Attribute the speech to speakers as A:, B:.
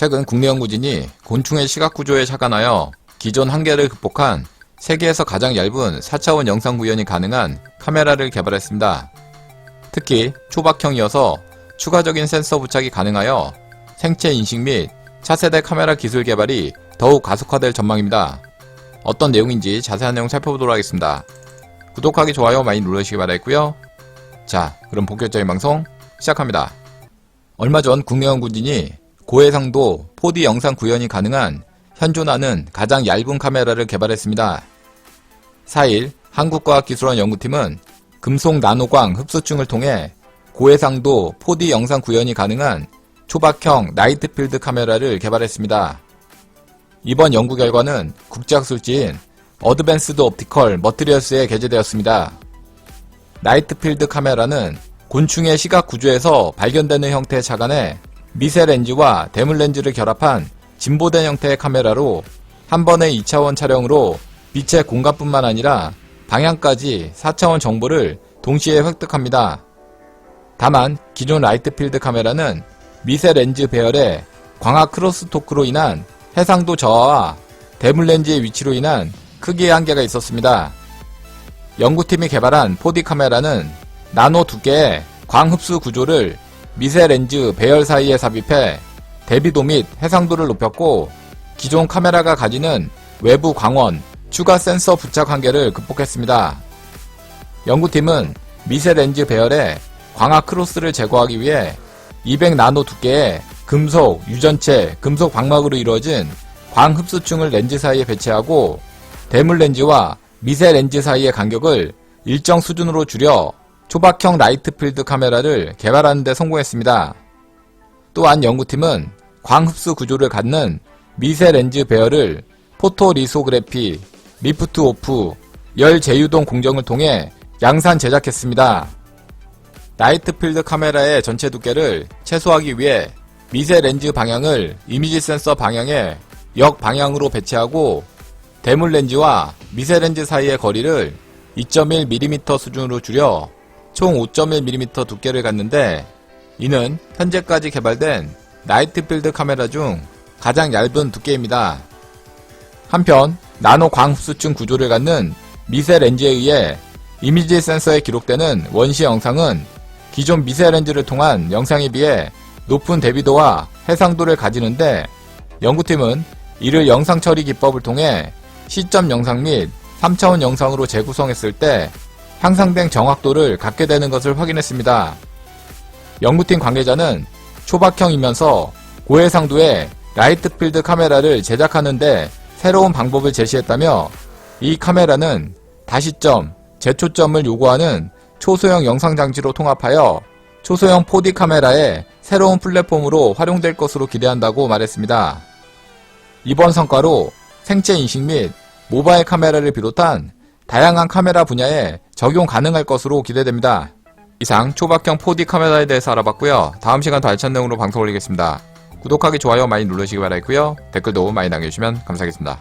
A: 최근 국내 연구진이 곤충의 시각 구조에 착안하여 기존 한계를 극복한 세계에서 가장 얇은 4차원 영상 구현이 가능한 카메라를 개발했습니다. 특히 초박형이어서 추가적인 센서 부착이 가능하여 생체 인식 및 차세대 카메라 기술 개발이 더욱 가속화될 전망입니다. 어떤 내용인지 자세한 내용 살펴보도록 하겠습니다. 구독하기, 좋아요 많이 눌러주시기 바라겠고요. 자, 그럼 본격적인 방송 시작합니다. 얼마 전 국내 연구진이 고해상도 4D 영상 구현이 가능한 현존하는 가장 얇은 카메라를 개발했습니다. 4일 한국과학기술원 연구팀은 금속 나노광 흡수층을 통해 고해상도 4D 영상 구현이 가능한 초박형 나이트필드 카메라를 개발했습니다. 이번 연구 결과는 국제학술지인 어드밴스드 옵티컬 머티리얼스에 게재되었습니다. 나이트필드 카메라는 곤충의 시각 구조에서 발견되는 형태의 차간에 미세 렌즈와 대물 렌즈를 결합한 진보된 형태의 카메라로 한 번의 2차원 촬영으로 빛의 공간뿐만 아니라 방향까지 4차원 정보를 동시에 획득합니다. 다만 기존 라이트필드 카메라는 미세 렌즈 배열의 광학 크로스토크로 인한 해상도 저하와 대물 렌즈의 위치로 인한 크기의 한계가 있었습니다. 연구팀이 개발한 4D 카메라는 나노 두께의 광 흡수 구조를 미세 렌즈 배열 사이에 삽입해 대비도 및 해상도를 높였고 기존 카메라가 가지는 외부 광원, 추가 센서 부착 한계를 극복했습니다. 연구팀은 미세 렌즈 배열의 광학 크로스를 제거하기 위해 200 나노 두께의 금속, 유전체, 금속 광막으로 이루어진 광 흡수층을 렌즈 사이에 배치하고 대물 렌즈와 미세 렌즈 사이의 간격을 일정 수준으로 줄여 초박형 라이트필드 카메라를 개발하는 데 성공했습니다. 또한 연구팀은 광흡수 구조를 갖는 미세 렌즈 배열을 포토리소그래피, 리프트 오프, 열 제유동 공정을 통해 양산 제작했습니다. 나이트필드 카메라의 전체 두께를 최소화하기 위해 미세 렌즈 방향을 이미지 센서 방향의 역방향으로 배치하고 대물 렌즈와 미세 렌즈 사이의 거리를 2.1mm 수준으로 줄여 총 5.1mm 두께를 갖는데 이는 현재까지 개발된 나이트필드 카메라 중 가장 얇은 두께입니다. 한편 나노 광흡수층 구조를 갖는 미세 렌즈에 의해 이미지 센서에 기록되는 원시 영상은 기존 미세 렌즈를 통한 영상에 비해 높은 대비도와 해상도를 가지는데 연구팀은 이를 영상 처리 기법을 통해 시점 영상 및 3차원 영상으로 재구성했을 때 향상된 정확도를 갖게 되는 것을 확인했습니다. 연구팀 관계자는 초박형이면서 고해상도의 라이트필드 카메라를 제작하는데 새로운 방법을 제시했다며 이 카메라는 다시점, 재초점을 요구하는 초소형 영상 장치로 통합하여 초소형 4D 카메라의 새로운 플랫폼으로 활용될 것으로 기대한다고 말했습니다. 이번 성과로 생체 인식 및 모바일 카메라를 비롯한 다양한 카메라 분야에 적용 가능할 것으로 기대됩니다. 이상 초박형 4D 카메라에 대해서 알아봤고요. 다음 시간 더 알찬 내용으로 방송 올리겠습니다. 구독하기, 좋아요 많이 눌러주시기 바라겠고요. 댓글도 많이 남겨주시면 감사하겠습니다.